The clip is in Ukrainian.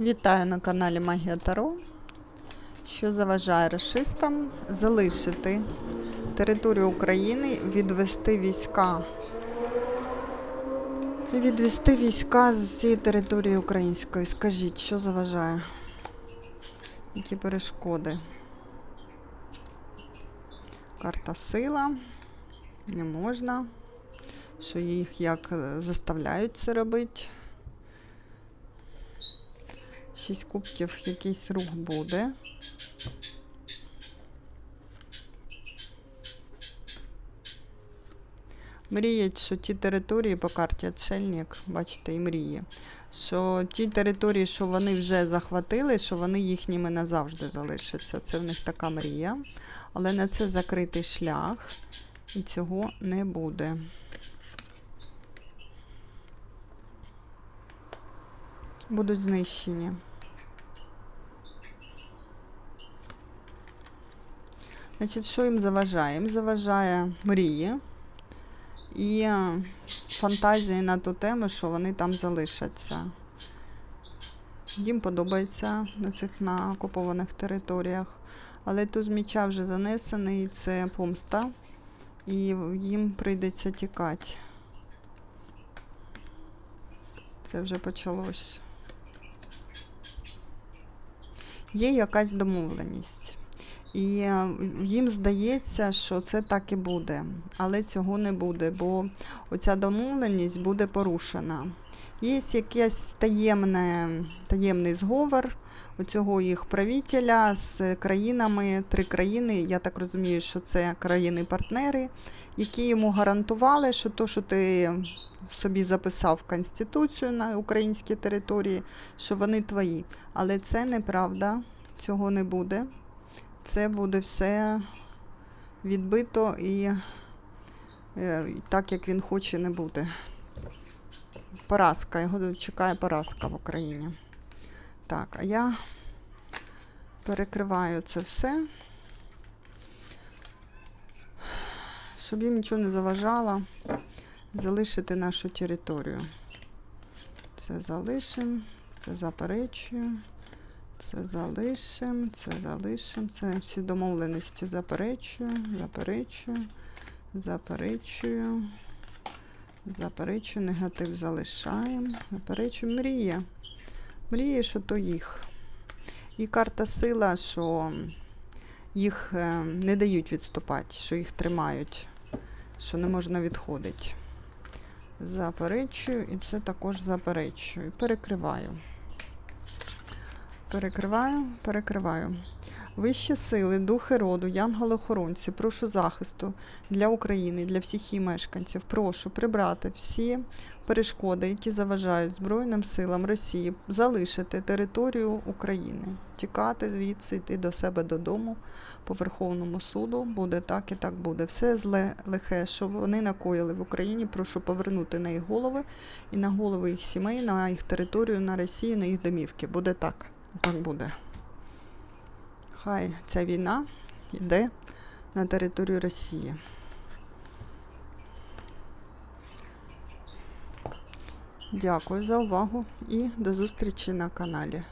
Вітаю на каналі Магія Таро. Що заважає расистам залишити територію України, відвести війська. Відвести війська з цієї території української. Скажіть, що заважає? Які перешкоди? Карта сила. Не можна. Що їх як заставляють це робити. Шість кубків, якийсь рух буде. Мріють, що ті території по карті Отшельник, бачите, і мріє, що ті території, що вони вже захватили, що вони їхніми назавжди залишаться. Це в них така мрія. Але на це закритий шлях, і цього не буде. Будуть знищені. Значить, що їм заважає? Їм заважає мрії і е, фантазії на ту тему, що вони там залишаться. Їм подобається на цих на окупованих територіях. Але тут міча вже занесений, це помста, і їм прийдеться тікати. Це вже почалось. Є якась домовленість. І е, їм здається, що це так і буде, але цього не буде, бо оця домовленість буде порушена. Є якийсь таємне, таємний зговор оцього їх правителя з країнами, три країни, я так розумію, що це країни-партнери, які йому гарантували, що то, що ти собі записав Конституцію на українській території, що вони твої. Але це неправда, цього не буде це буде все відбито і е, так, як він хоче, не буде. Поразка, його чекає поразка в Україні. Так, а я перекриваю це все, щоб їм нічого не заважало залишити нашу територію. Це залишимо, це заперечую. Це залишимо, це залишимо. Це всі домовленості заперечую, заперечую, заперечую, заперечую, негатив залишаємо, заперечую. Мрія. Мрія, що то їх. І карта сила, що їх е, не дають відступати, що їх тримають, що не можна відходити. Заперечую, і це також заперечую. Перекриваю. Перекриваю, перекриваю. Вищі сили, духи роду, янголи-охоронці, прошу захисту для України, для всіх її мешканців. Прошу прибрати всі перешкоди, які заважають Збройним силам Росії залишити територію України, тікати звідси, йти до себе додому по Верховному суду. Буде так і так буде. Все зле лихе, що вони накоїли в Україні. Прошу повернути на їх голови і на голови їх сімей, на їх територію, на Росію, на їх домівки. Буде так. Так буде. Хай ця війна йде на територію Росії. Дякую за увагу і до зустрічі на каналі.